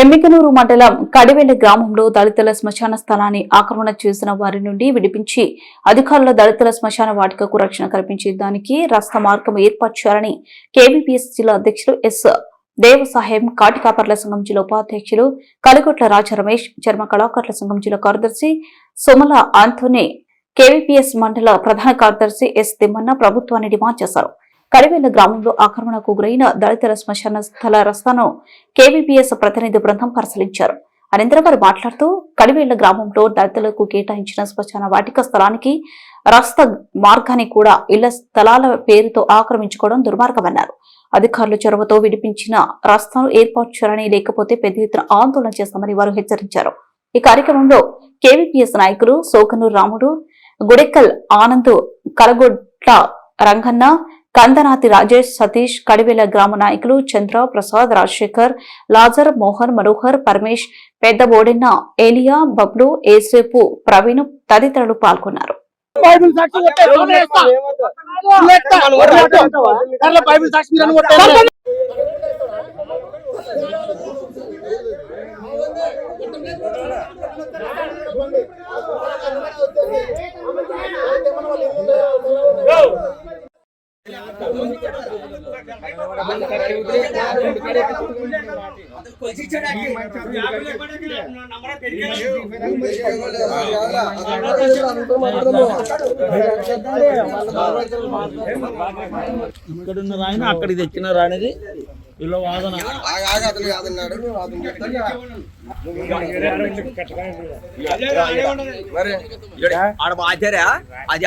ఎమ్మికనూరు మండలం కడివెల్లి గ్రామంలో దళితుల శ్మశాన స్థలాన్ని ఆక్రమణ చేసిన వారి నుండి విడిపించి అధికారుల దళితుల శ్మశాన వాటికకు రక్షణ కల్పించే దానికి రస్త మార్గం ఏర్పరచారని చేయాలని కేవీపీఎస్ జిల్లా అధ్యక్షులు ఎస్ దేవసాహెం కాటికాపర్ల సంఘం జిల్లా ఉపాధ్యక్షులు కలిగొట్ల రాజ రమేష్ చర్మ కళాకారుల సంఘం జిల్లా కార్యదర్శి సోమల ఆంథోనీ కేవీపీఎస్ మండల ప్రధాన కార్యదర్శి ఎస్ తిమ్మన్న ప్రభుత్వాన్ని డిమాండ్ చేశారు. కడివేల గ్రామంలో ఆక్రమణకు గురైన దళితుల శ్మశాన స్థల రస్తాను కేవీపీఎస్ ప్రతినిధి బృందం పరిశీలించారు. అనంతరం వారు మాట్లాడుతూ కడివేళ్ళ గ్రామంలో దళితులకు కేటాయించిన శ్మశాన వాటిక స్థలానికి రస్త మార్గాన్ని కూడా ఇళ్ళ స్థలాల పేరుతో ఆక్రమించుకోవడం దుర్మార్గమన్నారు. అధికారుల చొరవతో విడిపించిన రస్తాను ఏర్పాటు చేయాలని లేకపోతే పెద్ద ఎత్తున ఆందోళన చేస్తామని వారు హెచ్చరించారు. ఈ కార్యక్రమంలో కేవీపీఎస్ నాయకులు సోకనూరు రాముడు గుడెక్కల్ ఆనంద్ కలగొట్ల రంగన్న కందనాతి రాజేష్ సతీష్ కడివెల గ్రామ నాయకులు చంద్ర ప్రసాద్ రాజశేఖర్ లాజర్ మోహన్ మనోహర్ పరమేష్ పెద్ద బోడెన్న ఏలియా బబ్లు ఏసేపు ప్రవీణ్ తదితరులు పాల్గొన్నారు బైబిల్ సాక్షి కొట్టే కొట్టేస్తా. కొట్టేస్తా. కొట్టేస్తా. సర్లే, బైబిల్ సాక్షి మీరు అని కొట్టేస్తా. ఇక్కడున్న రాయిని అక్కడికి తెచ్చిన రానిది వీళ్ళ వాదన ఆడ బాచారా అది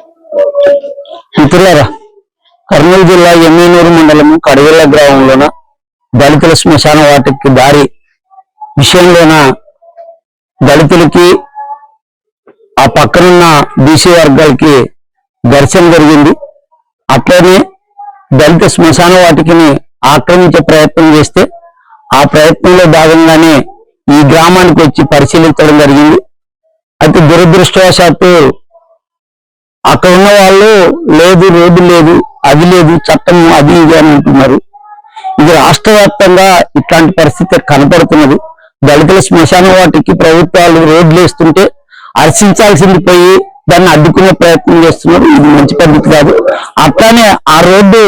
మిత్రులారా కర్నూలు జిల్లా ఎమ్మెనూరు మండలము కడవెల్ల గ్రామంలోన దళితుల శ్మశాన వాటికి దారి విషయంలోన దళితులకి ఆ పక్కనున్న బీసీ వర్గాలకి దర్శనం జరిగింది. అట్లనే దళిత శ్మశాన వాటికిని ఆక్రమించే ప్రయత్నం చేస్తే ఆ ప్రయత్నంలో భాగంగానే ఈ గ్రామానికి వచ్చి పరిశీలించడం జరిగింది. అయితే దురదృష్టవశాత్తు అక్కడ ఉన్న వాళ్ళు లేదు రోడ్డు లేదు అది లేదు చట్టం అది ఇది అని అంటున్నారు. ఇది రాష్ట్ర వ్యాప్తంగా ఇట్లాంటి పరిస్థితి కనపడుతున్నది. దళితుల శ్మశాన వాటికి ప్రభుత్వాలు రోడ్లు వేస్తుంటే హర్షించాల్సింది పోయి దాన్ని అడ్డుకునే ప్రయత్నం చేస్తున్నారు. ఇది మంచి పద్ధతి కాదు. అట్లానే ఆ రోడ్డు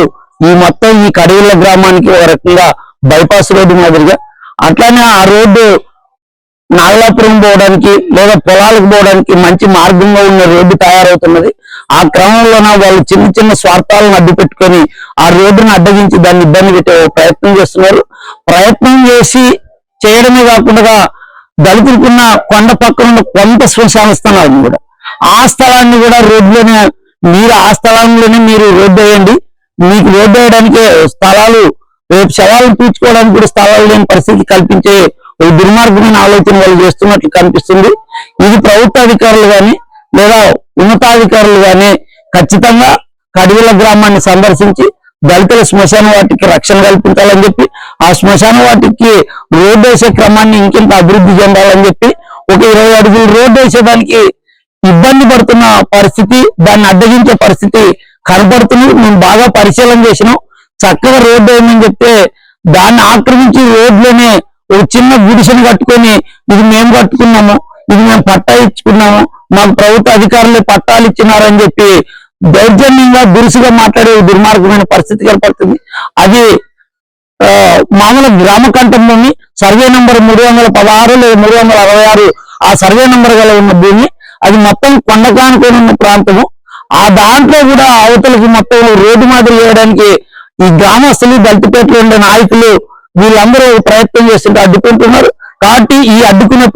ఈ మొత్తం ఈ కడివిళ్ళ గ్రామానికి ఒక రకంగా బైపాస్ రోడ్డు మాదిరిగా. అట్లానే ఆ రోడ్డు నాగలాపురం పోవడానికి లేదా పొలాలకు పోవడానికి మంచి మార్గంగా ఉన్న రోడ్డు తయారవుతున్నది. ఆ క్రమంలోన వాళ్ళు చిన్న చిన్న స్వార్థాలను అడ్డు పెట్టుకొని ఆ రోడ్డును అడ్డగించి దాన్ని ఇబ్బంది పెట్టే ప్రయత్నం చేస్తున్నారు. ప్రయత్నం చేసి చేయడమే కాకుండా దళితులకున్న కొండ పక్కన ఉన్న కొంత శ్మశాన స్థలాలను కూడా ఆ స్థలాన్ని కూడా రోడ్లోనే మీరు ఆ స్థలంలోనే మీరు రోడ్డు వేయండి. మీకు రోడ్డు వేయడానికి స్థలాలు రేపు శవాలను పూడ్చుకోవడానికి కూడా స్థలాలు లేని పరిస్థితి కల్పించే ఒక దుర్మార్గమైన ఆలోచన వాళ్ళు చేస్తున్నట్లు కనిపిస్తుంది. ఇది ప్రభుత్వ అధికారులు కానీ లేదా ఉన్నతాధికారులు కానీ ఖచ్చితంగా కడివిల గ్రామాన్ని సందర్శించి దళితుల శ్మశాన వాటికి రక్షణ కల్పించాలని చెప్పి ఆ శ్మశాన వాటికి రోడ్డు వేసే క్రమాన్ని ఇంకింత అభివృద్ధి చెందాలని చెప్పి ఒక ఇరవై అడుగులు రోడ్డు వేసేదానికి ఇబ్బంది పడుతున్న పరిస్థితి దాన్ని అడ్డగించే పరిస్థితి కనపడుతుంది. మేము బాగా పరిశీలన చేసినాం. చక్కగా రోడ్డు వేయమని చెప్తే దాన్ని ఆక్రమించి రోడ్లోనే ఒక చిన్న గుడిసెను కట్టుకొని ఇది మేము కట్టుకున్నాము ఇది మేము పట్టా ఇచ్చుకున్నాము మాకు ప్రభుత్వ అధికారులు పట్టాలు ఇచ్చినారని చెప్పి దౌర్జన్యంగా దురుసుగా మాట్లాడే దుర్మార్గమైన పరిస్థితి ఏర్పడుతుంది. అది మామూలు గ్రామ కంఠంలోని సర్వే నంబర్ మూడు వందల పదహారు లేదా మూడు వందల అరవై ఆరు ఆ సర్వే నంబర్ గల ఉన్న భూమి అది మొత్తం కొండకానుకొని ఉన్న ప్రాంతము. ఆ దాంట్లో కూడా అవతలకి మొత్తం రోడ్డు మాదిరి వేయడానికి ఈ గ్రామస్తులు దళితపేటలో ఉండే నాయకులు వీళ్ళందరూ ప్రయత్నం చేస్తుంటే అడ్డుకుంటున్నారు. కాబట్టి ఈ అడ్డుకునే